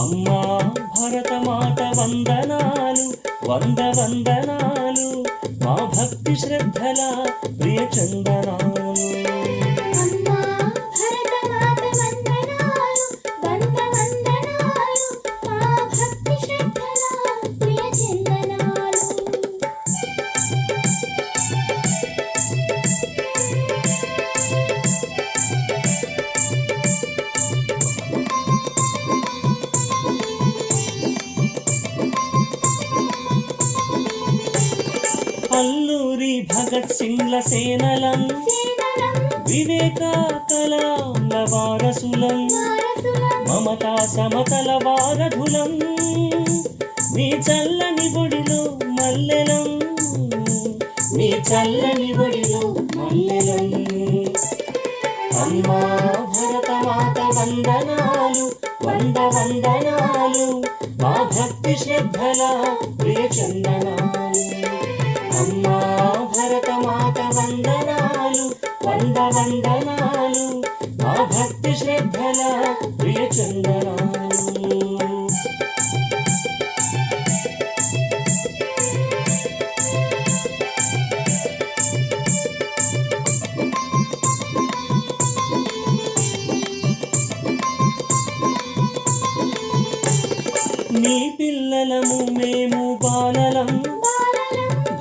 అమ్మా భరతమాత వందనాలు వంద వందనాలు. మా భక్తి శ్రద్ధల ప్రియ చందనాలు అల్లూరి భగత్ సింగ్ల సేనలం. సేనలం వివేక వారసులం. వారసులం మమతా సమతల వారధులం. మీ చల్లని ఒడిలో మల్లెలం. మీ చల్లని ఒడిలో మల్లెలం. అమ్మా భరతమాత వందనాలు వంద వందనాలు. మా భక్తి శ్రద్ధల ప్రియ చందనాలు నీ పిల్లలము మేము బాలలం.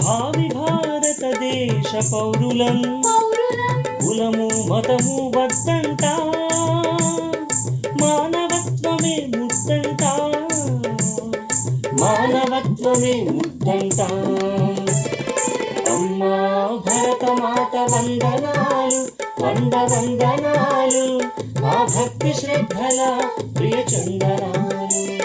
భావి భారతదేశ పౌరులం పౌరులం. కులము మతము వద్దంట. మానవత్వమే ముద్దంట. మానవత్వమే ముద్దంట. అమ్మా భరతమాత వందనాలు వంద వందనాలు మా భక్తి శ్రద్ధల ప్రియ చందనాలు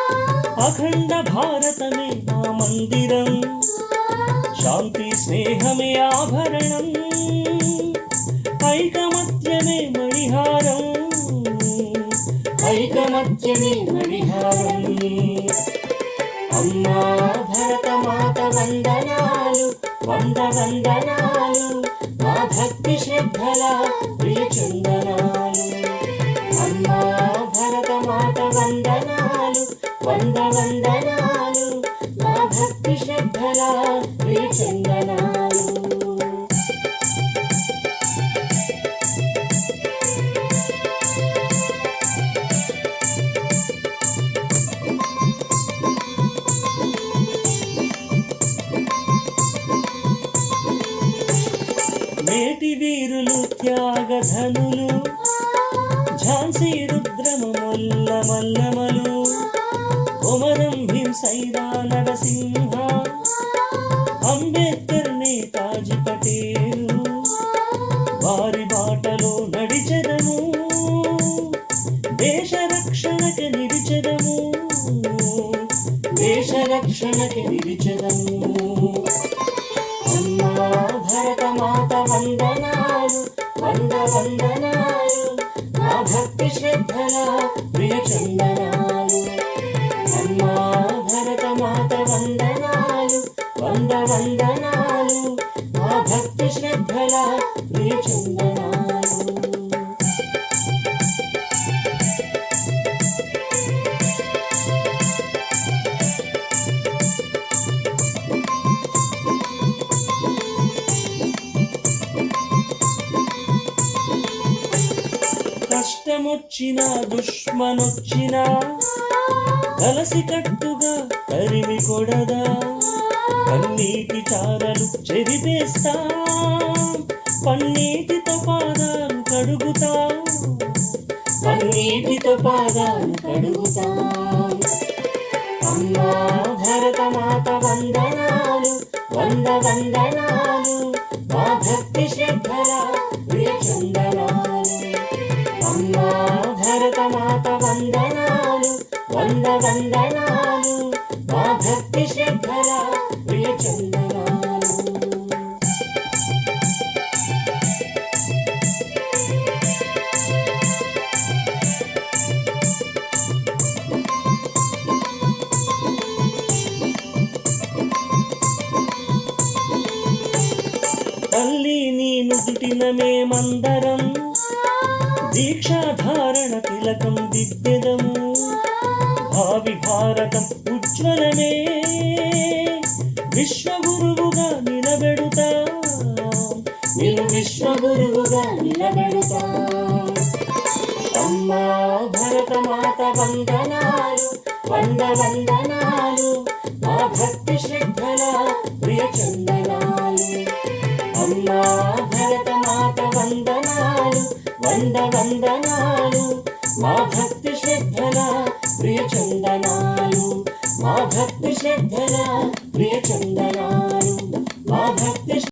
అఖండ భారతమే నా మందిరం. శాంతి స్నేహమే ఆభరణం. ఐకమత్యమే మణిహారం. ఐకమత్యమే మణిహారం. అమ్మా భరతమాత వందనాలు వంద వందనాలు మా భక్తి శ్రద్ధల ప్రియ చందనాలు అమ్మా భరత శ్రద్ధలా ప్రియ చందనాలు నేటి వీరులు త్యాగధనులు వారి బాటలో నడిచెదము. దేశ రక్షణకి నిలిచెదము. దేశ రక్షణకి నిలిచెదము. కష్టమొచ్చినా దుష్మనొచ్చినా కలసి కట్టుగా తరిమి కొడదా. కన్నీటి చారలు చెరిపేస్తా. పన్నీటితో పాదాలు కడుగుతా. పన్నీటితో పాదాలు కడుగుతా. అమ్మా భరతమాత వందనాలు వంద వందనాలు. మా భక్తి శ్రద్ధల చందనాలు వందనాలు వంద వందనాలు మా భక్తి శ్రద్ధల ప్రియ చందనాలు తల్లి నీ నుదుటిన మేమందరం దీక్షాధారణ తిలకం దిద్దెదము భావి భారతం ఉజ్వలమే. విశ్వగురువుగా నిలబెడుతా. నేను విశ్వగురువుగా నిలబెడుతా. అమ్మా భరత మాత వందనాలు వంద వందనాలు. మా భక్తి శ్రద్ధ వందనాలు. మా భక్తి శ్రద్ధల ప్రియ చందనాలు మా భక్తి శ్రద్ధల ప్రియ చందనాలు మా భక్తి